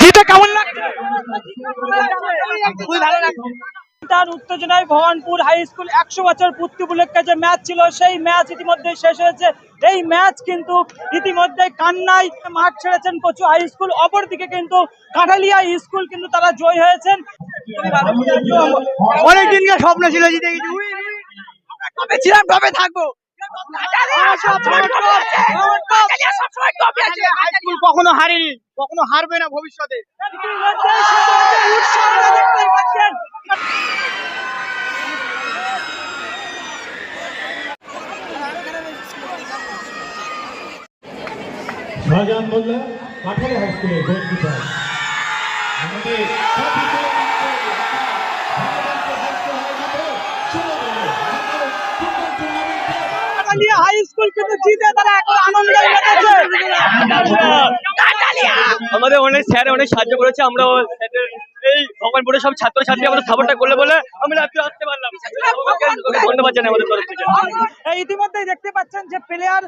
জিতে কেমন লাগছে খুবই ভালো লাগছে। তার উত্তেজনায় ভবানপুর হাই স্কুল একশো বছর পূর্তি উপলক্ষে যে ম্যাচ ছিল সেই ম্যাচ ইতিমধ্যে শেষ হয়েছে। এই ম্যাচ কিন্তু ইতিমধ্যে কান্নায় মাঠ ছেড়েছেন কচু হাই স্কুল অপরদিকে কিন্তু কাঁঠালিয়া স্কুল কিন্তু তারা জয় হয়েছেন। অনেক দিনকে স্বপ্ন ছিল জিতে গেছি। কবে ছিলাম কবে থাকব? কখনো হারেনি কখনো হারবে না ভবিষ্যতে। উৎসাহ দেখতেই পাচ্ছেন শাহজাহান মোল্লা কাঠালি হাই স্কুলের গোলকিপার আমাদের আমাদের অনেক স্যার অনেক সাহায্য করেছে আমরা এই ভগবানপুরের সব ছাত্র ছাত্রী আমাদের সাপোর্টটা করলে বলে আমি রাত্রে আসতে পারলাম। ধন্যবাদ জানাই আমাদের তরফ থেকে। ইতিমধ্যে ইতিমধ্যেই দেখতে পাচ্ছেন যে প্লেয়ার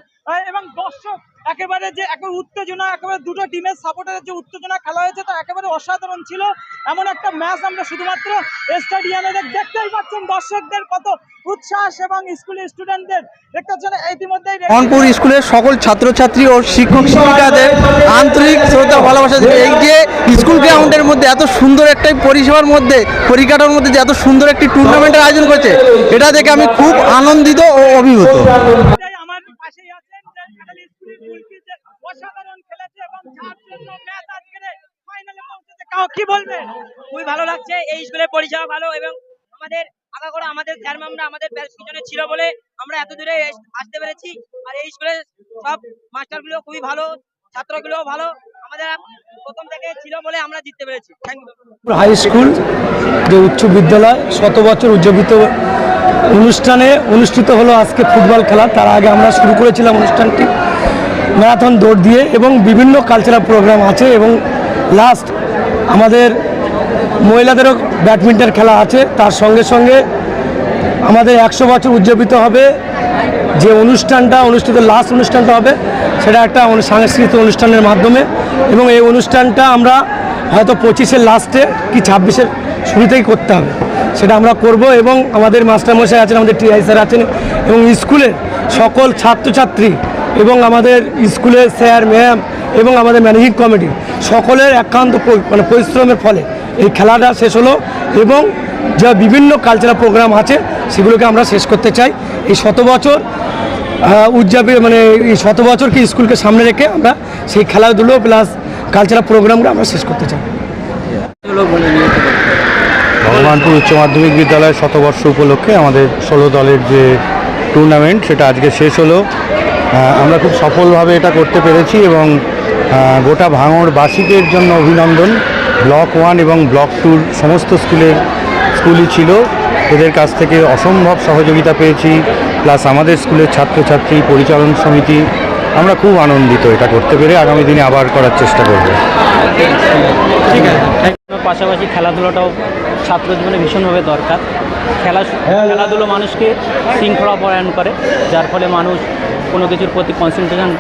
এবং দর্শক একেবারে যে একেবারে উত্তেজনা একেবারে দুটো টিমের সাপোর্টারের যে উত্তেজনা খেলা হয়েছে তা একেবারে অসাধারণ ছিল। এমন একটা ম্যাচ আমরা শুধুমাত্র স্টেডিয়ামে দেখ- দেখতেই পাচ্ছেন দর্শকদের কত উচ্ছ্বাস এবং স্কুলের স্টুডেন্টদের দেখতে পাচ্ছেন ইতিমধ্যেই মোহনপুর স্কুলের সকল ছাত্রছাত্রী ও শিক্ষক শিক্ষিকাদের আন্তরিক শ্রদ্ধা ভালোবাসা। এই যে স্কুল গ্রাউন্ডের মধ্যে এত সুন্দর একটা পরিষেবার মধ্যে পরিকাঠামোর মধ্যে যে এত সুন্দর একটি টুর্নামেন্টের আয়োজন করেছে এটা দেখে আমি খুব আনন্দিত ও অভিভূত এই আমার পাশেই আছেন যে কাটালি স্কুলের গোলকিপার যে অসাধারণ খেলেছে এবং যার জন্য ম্যাচ আজকে ফাইনালে পৌঁছেছে কাও- কি বলবে? খুবই ভালো লাগছে। এই স্কুলের পরিষেবা ভালো এবং আমাদের আগাগোড়া আমাদের স্যার ম্যামরা আমাদের পিছনে ছিল বলে আমরা এত দূরে আসতে পেরেছি। আর এই স্কুলের সব মাস্টারগুলো খুবই ভালো, ছাত্রগুলোও ভালো। আমাদের প্রথম থেকে ছিল বলে আমরা জিততে পেরেছি। হাই স্কুল যে উচ্চ বিদ্যালয়, শত বছর উদযাপিত অনুষ্ঠানে অনুষ্ঠিত হলো আজকে ফুটবল খেলা। তার আগে আমরা শুরু করেছিলাম অনুষ্ঠানটি। ম্যারাথন দৌড় দিয়ে এবং বিভিন্ন কালচারাল প্রোগ্রাম আছে এবং লাস্ট আমাদের মহিলাদেরও ব্যাডমিন্টন খেলা আছে। তার সঙ্গে সঙ্গে আমাদের একশো বছর উদযাপিত হবে। যে অনুষ্ঠানটা, অনুষ্ঠিত লাস্ট অনুষ্ঠানটা হবে, সেটা একটা সাংস্কৃতিক অনুষ্ঠানের মাধ্যমে। এবং এই অনুষ্ঠানটা আমরা হয়তো পঁচিশের লাস্টে কি ছাব্বিশের শুরুতেই করতে হবে। সেটা আমরা করব এবং আমাদের মাস্টারমশাই আছেন, আমাদের টিআই স্যার আছেন এবং স্কুলের সকল ছাত্রছাত্রী এবং আমাদের স্কুলের স্যার, ম্যাম এবং আমাদের ম্যানেজিং কমিটি সকলের একান্ত মানে পরিশ্রমের ফলে এই খেলাটা শেষ হলো এবং যা বিভিন্ন কালচারাল প্রোগ্রাম আছে সেগুলোকে আমরা শেষ করতে চাই। এই শত বছর উদযাপন মানে এই শত বছরকে স্কুলকে সামনে রেখে আমরা সেই খেলাধুলো প্লাস কালচারাল প্রোগ্রামটা আমরা শেষ করতে চাই। ভগবানপুর উচ্চ মাধ্যমিক বিদ্যালয় শতবর্ষ উপলক্ষে আমাদের ষোলো দলের যে টুর্নামেন্ট সেটা আজকে শেষ হলো। আমরা খুব সফলভাবে এটা করতে পেরেছি এবং গোটা ভাঙড়বাসীদের জন্য অভিনন্দন। ব্লক ওয়ান এবং ব্লক টুর সমস্ত স্কুলের স্কুলই ছিল। এদের কাছ থেকে অসম্ভব সহযোগিতা পেয়েছি। প্লাস আমাদের স্কুলের ছাত্রছাত্রী পরিচালন সমিতি। আমরা খুব আনন্দিত এটা করতে পেরে। আগামী দিনে আবার করার চেষ্টা করব। পাশাপাশি খেলাধুলাটাও ছাত্র জীবনে ভীষণভাবে দরকার। খেলা খেলাধুলো মানুষকে শৃঙ্খলা পরায়ণ করে যার ফলে মানুষ কিছুর প্রতি কনসেন্ট্রেশন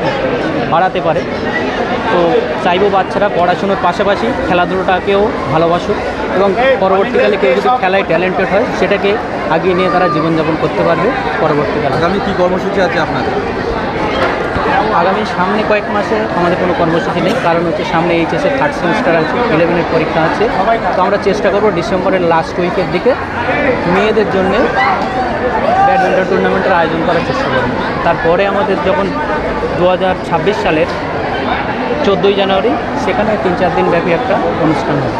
বাড়াতে পারে। তো চাইব বাচ্চারা পড়াশুনোর পাশাপাশি খেলাধুলোটাকেও ভালোবাসুক এবং পরবর্তীকালে কেউ যদি খেলায় ট্যালেন্টেড হয় সেটাকে আগিয়ে নিয়ে তারা জীবনযাপন করতে পারবে পরবর্তীকালে। আগামী কী কর্মসূচি আছে আপনাদের? আগামী সামনে কয়েক মাসে আমাদের কোনো কর্মসূচি নেই কারণ হচ্ছে সামনে এইচএসের থার্ড সেমিস্টার আছে ইলেভেনের পরীক্ষা আছে। তো আমরা চেষ্টা করব ডিসেম্বরের লাস্ট উইকের দিকে মেয়েদের জন্য ব্যাডমিন্টন টুর্নামেন্টের আয়োজন করার চেষ্টা করব। তারপরে আমাদের যখন দু হাজার ছাব্বিশ সালের চোদ্দোই জানুয়ারি, সেখানে তিন চার দিন ব্যাপী একটা অনুষ্ঠান হবে।